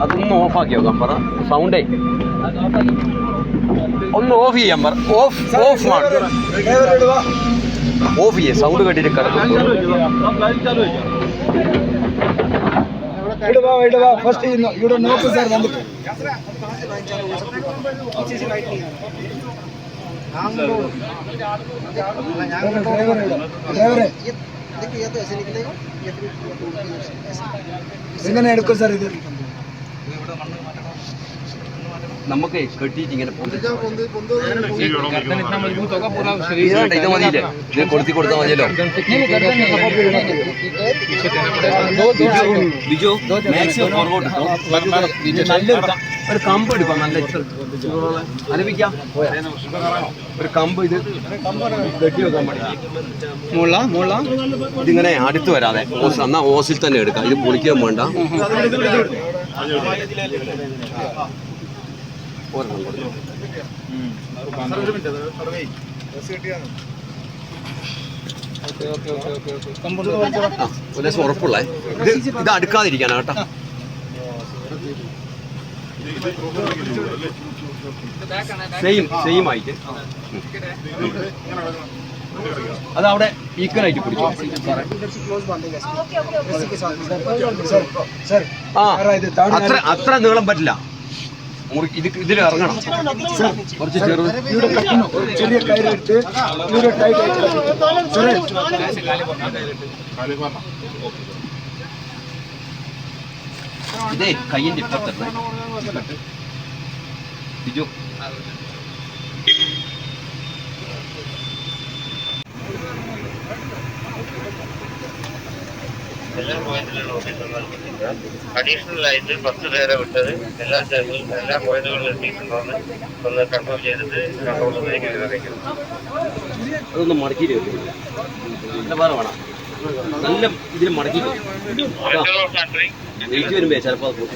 അതൊന്ന് ഓഫ് ആക്കി നോക്കാം പറ സൗണ്ടേ ഒന്ന് ഓഫ് ചെയ്യാൻ പറ ഓഫ് ഓഫ് ഓഫ് ചെയ്യാം സൗണ്ട് കേട്ടിട്ട് കിടക്കും ഇടുവാ ഇടുവാ ഫസ്റ്റ് ഇവിടെ നോക്ക് സാർ വന്നിട്ട് ഡ്രൈവറെ എങ്ങനെ എടുക്കും സാർ ഇത് നമുക്ക് കെട്ടിയിട്ട് ഇങ്ങനെ മതിയില്ലേ കൊടുത്തി കൊടുത്താൽ മതിയല്ലോ ഫോർവേഡ് ഒരു കമ്പ് എടുക്കാം നല്ല അലപിക്കാം ഒരു കമ്പ് ഇത് കെട്ടി വെക്കാൻ പഠിക്കാം മുള്ള മുള്ള ഇതിങ്ങനെ അടുത്ത് വരാതെ ഓസ് എന്നാ ഓസിൽ തന്നെ എടുക്കാം ഇത് പൊളിക്കാൻ വേണ്ട ഉറപ്പുള്ളേ. ഇത് ഇത് കേട്ടോ. സെയിം സെയിം ആയിട്ട്. അത് അവിടെ ഈക്വൽ ആയിട്ട് പിടിച്ചു അത്ര അത്ര നീളം പറ്റില്ല. ഇത് ഇതിൽ ഇറങ്ങണം. കുറച്ച് ചെറു ഇവിടെ കട്ടണം. ചെറിയ ഇതേ കയ്യിന്റെ ഇപ്പത്തന്നെ ബിജു എല്ലാ പോയിന്റിലും നൽകുന്നുണ്ട് അഡീഷണൽ ആയിട്ട് പത്ത് പേരെ വിട്ടത് എല്ലാ സ്ഥലങ്ങളിലും എല്ലാ പോയിന്റുകളിലും എത്തിയിട്ടുണ്ടോന്ന് ഒന്ന് കൺഫേം ചെയ്തിട്ട് കൺട്രോളിലേക്ക് അറിയിക്കണം അതൊന്ന് മടക്കിയിട്ട്. നല്ല ഇതിന് വേണം നല്ല ഇതിൽ മടക്കിയിട്ട് കൺട്രി വെയിറ്റ് വരുമ്പേ ചിലപ്പോൾ അത് പൊട്ടി.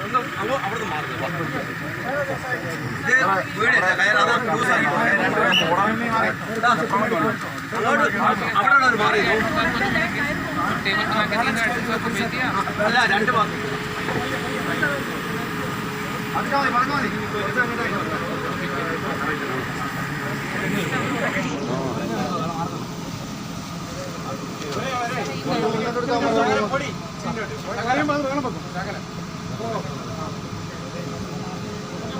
അഭിനന്ദനം അവിടെ കെട്ടി അങ്ങനെ കെട്ടി അവിടെ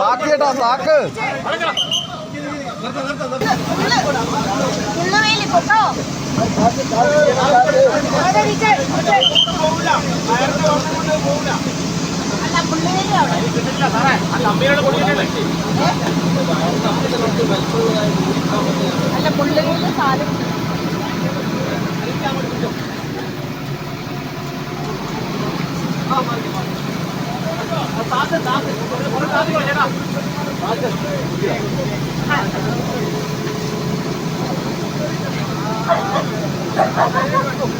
അവിടെ സാക്ക് മുള്ളുവേലി അവിടെ ഏ? അല്ല മുള്ളുവേലി പാലം ഗുഡ് താങ്ക്